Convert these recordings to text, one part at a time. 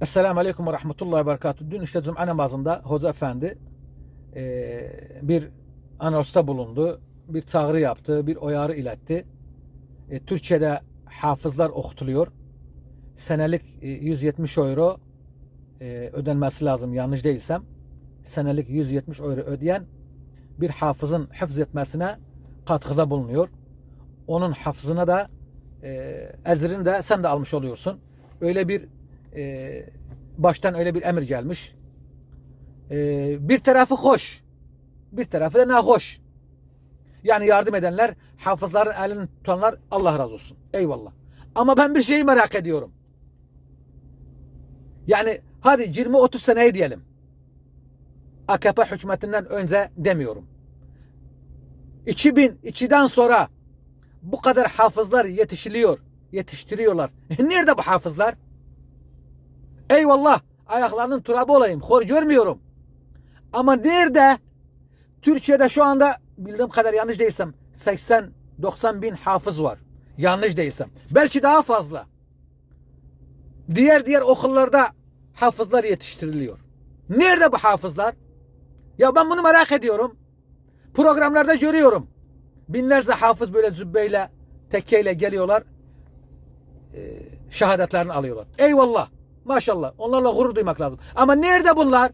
Esselamu Aleyküm ve Rahmetullahi ve Berekatuhu. Dün işte Cuma namazında Hoca Efendi e, bir anonsta bulundu. Bir çağrı yaptı, bir uyarı iletti. E, Türkçe'de hafızlar okutuluyor. Senelik e, 170 euro e, ödenmesi lazım yanlış değilsem. Senelik 170 euro ödeyen bir hafızın hıfz etmesine katkıda bulunuyor. Onun hafızına da e, ecrini de sen de almış oluyorsun. Öyle bir e, baştan öyle bir emir gelmiş. E, bir tarafı hoş. Bir tarafı da nahoş. Yani yardım edenler, hafızların elini tutanlar Allah razı olsun. Eyvallah. Ama ben bir şeyi merak ediyorum. Yani hadi 20-30 seneyi diyelim. AKP hükümetinden önce demiyorum. 2002'den sonra bu kadar hafızlar yetişiliyor, yetiştiriyorlar. Nerede bu hafızlar? Eyvallah ayaklarının turabı olayım. Hor görmüyorum. Ama nerede? Türkiye'de şu anda bildiğim kadar yanlış değilsem 80-90 bin hafız var. Yanlış değilsem. Belki daha fazla. Diğer diğer okullarda hafızlar yetiştiriliyor. Nerede bu hafızlar? Ya ben bunu merak ediyorum. Programlarda görüyorum. Binlerce hafız böyle zübbeyle, tekkeyle geliyorlar. E, şehadetlerini alıyorlar. Eyvallah. Maşallah. Onlarla gurur duymak lazım. Ama nerede bunlar?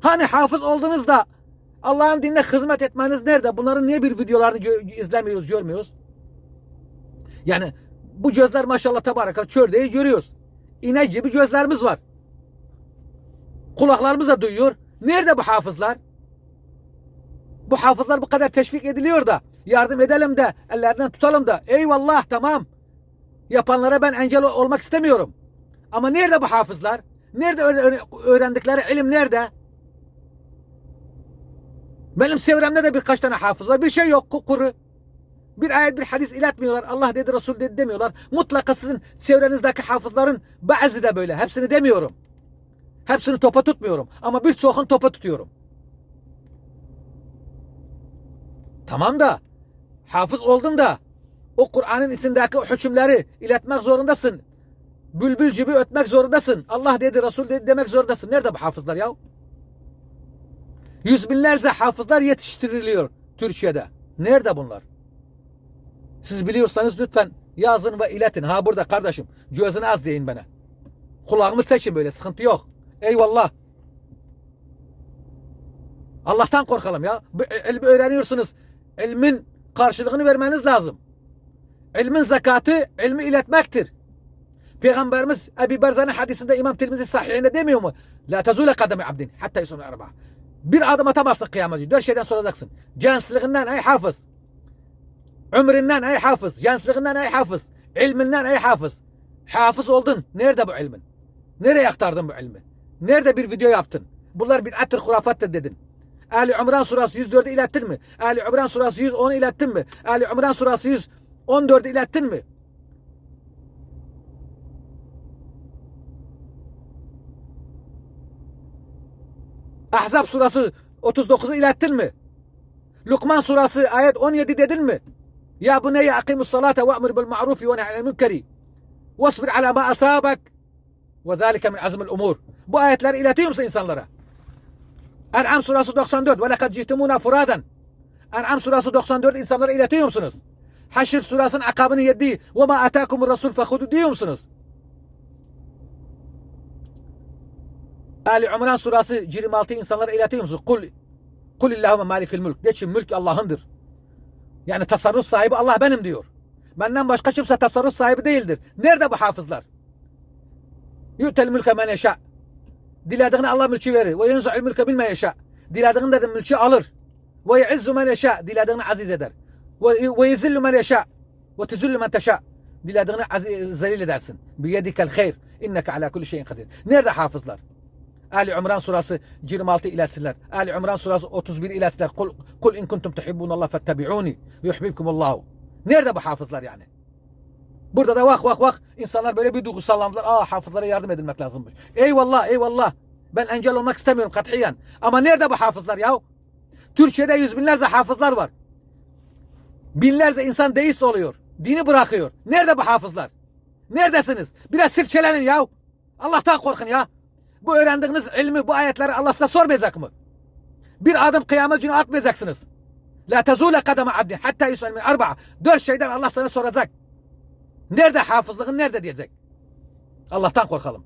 Hani hafız oldunuz da Allah'ın dinine hizmet etmeniz nerede? Bunların niye bir videolarını gö- izlemiyoruz, görmüyoruz? Yani bu gözler maşallah tebaraka çöldeyi görüyoruz. İnek gibi gözlerimiz var. Kulaklarımız da duyuyor. Nerede bu hafızlar? Bu hafızlar bu kadar teşvik ediliyor da yardım edelim de ellerinden tutalım da eyvallah tamam. Yapanlara ben engel ol- olmak istemiyorum. Ama nerede bu hafızlar? Nerede öğre- öğrendikleri ilim nerede? Benim çevremde de birkaç tane hafız var. Bir şey yok kuru. Bir ayet bir hadis iletmiyorlar. Allah dedi Resul dedi demiyorlar. Mutlaka sizin çevrenizdeki hafızların bazı da böyle. Hepsini demiyorum. Hepsini topa tutmuyorum. Ama birçokunu topa tutuyorum. Tamam da hafız oldun da o Kur'an'ın içindeki hükümleri iletmek zorundasın. Bülbül gibi ötmek zorundasın. Allah dedi, Resul dedi demek zorundasın. Nerede bu hafızlar ya? Yüz binlerce hafızlar yetiştiriliyor Türkiye'de. Nerede bunlar? Siz biliyorsanız lütfen yazın ve iletin. Ha burada kardeşim. Gözünü az deyin bana. Kulağımı çekin böyle sıkıntı yok. Eyvallah. Allah'tan korkalım ya. İlmi öğreniyorsunuz. İlmin karşılığını vermeniz lazım. İlmin zekatı ilmi iletmektir. Peygamberimiz Ebi Berzan'ın hadisinde İmam Tirmizi sahihinde demiyor mu? La tezule kademi abdin hatta yusunu arba. Bir adım atamazsın kıyameti. Dört şeyden soracaksın. Gençliğinden ey hafız. Ömründen ey hafız. Gençliğinden ey hafız. İlminden ey hafız. Hafız oldun. Nerede bu ilmin? Nereye aktardın bu ilmi? Nerede bir video yaptın? Bunlar bid'attır, hurafattır dedin. Ali İmran surası 104'ü ilettin mi? Ali İmran surası 110'u ilettin mi? Ali İmran surası 114'ü ilettin mi? Ahzab surası 39'u ilettin mi? Lukman surası ayet 17 dedin mi? Ya buneyye akimus salate ve emr bil ma'rufi ve nehy anil münkeri. Vasbir ala ma asabak. Ve zalike min azmil umur. Bu ayetleri iletiyor musun insanlara? En'am surası 94. Ve lekad citumuna furadan. En'am surası 94 insanlara iletiyor musunuz? Haşr surasının akabını yedi. Ve ma atakumur rasul fehudu diyor musunuz? Ali İmran surası 26 insanlara iletiyor musunuz? Kul Kul illahümme malikil mülk. De mülk Allah'ındır. Yani tasarruf sahibi Allah benim diyor. Benden başka kimse tasarruf sahibi değildir. Nerede bu hafızlar? Yu'tel mülke men yeşâ. Dilediğine Allah mülkü verir. Ve yenzu'il mülke bilme yeşâ. Dilediğin de mülkü alır. Ve ye'izzu men yeşâ. Dilediğini aziz eder. Ve, yezillu men yeşâ. Ve tezillu men teşâ. Dilediğini aziz, zelil edersin. Biyedikel hayr. İnneke ala kulli şeyin kadir. Nerede hafızlar? Ali İmran surası 26 iletsinler. Ali İmran surası 31 iletsinler. Kul, kul in kuntum tuhibbunallah fettebi'uni yuhibbukumullahu. Nerede bu hafızlar yani? Burada da vak vak vak insanlar böyle bir duygusallandılar. Aa hafızlara yardım edilmek lazımmış. Eyvallah eyvallah. Ben engel olmak istemiyorum katiyen. Ama nerede bu hafızlar ya? Türkiye'de yüz binlerce hafızlar var. Binlerce insan deist oluyor. Dini bırakıyor. Nerede bu hafızlar? Neredesiniz? Biraz sirkelenin ya. Allah'tan korkun ya. Bu öğrendiğiniz ilmi, bu ayetleri Allah size sormayacak mı? Bir adım kıyamet günü atmayacaksınız. La tezule kademe abdi hatta yusal min arba'a. Dört şeyden Allah sana soracak. Nerede hafızlığın nerede diyecek. Allah'tan korkalım.